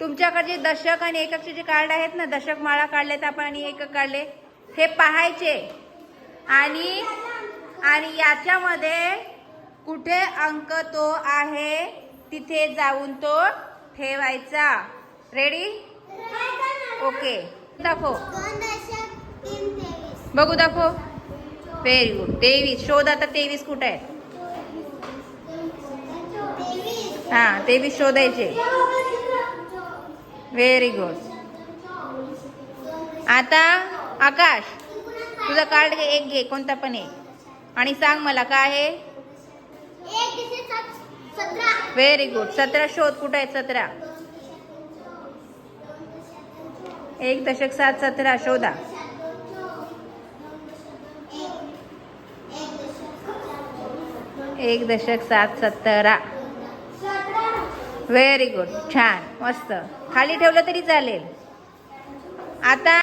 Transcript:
तुमच्याकडे जे दशक आणि एककचे जे कार्ड आहेत ना दशक माळा काढलेत आपण आणि एकक काढले हे पाहायचे. आणि आणि याच्यामध्ये कुठे अंक तो आहे तिथे जाऊन तो ठेवायचा. रेडी ओके दाखव. बघू दाखव. व्हेरी गुड तेवीस. शोध आता तेवीस कुठे आहे हा तेवीस शोधायचे. व्हेरी गुड आता आकाश तुझं कार्ड घे एक घे कोणता पण एक. आणि सांग मला काय आहे? व्हेरी गुड सतरा. शोध कुठे आहेत सतरा? एक दशक सात सतरा शोधा. एक दशक सात सतरा. व्हेरी गुड छान. मस्त. खाली ठेवलं तरी चालेल. आता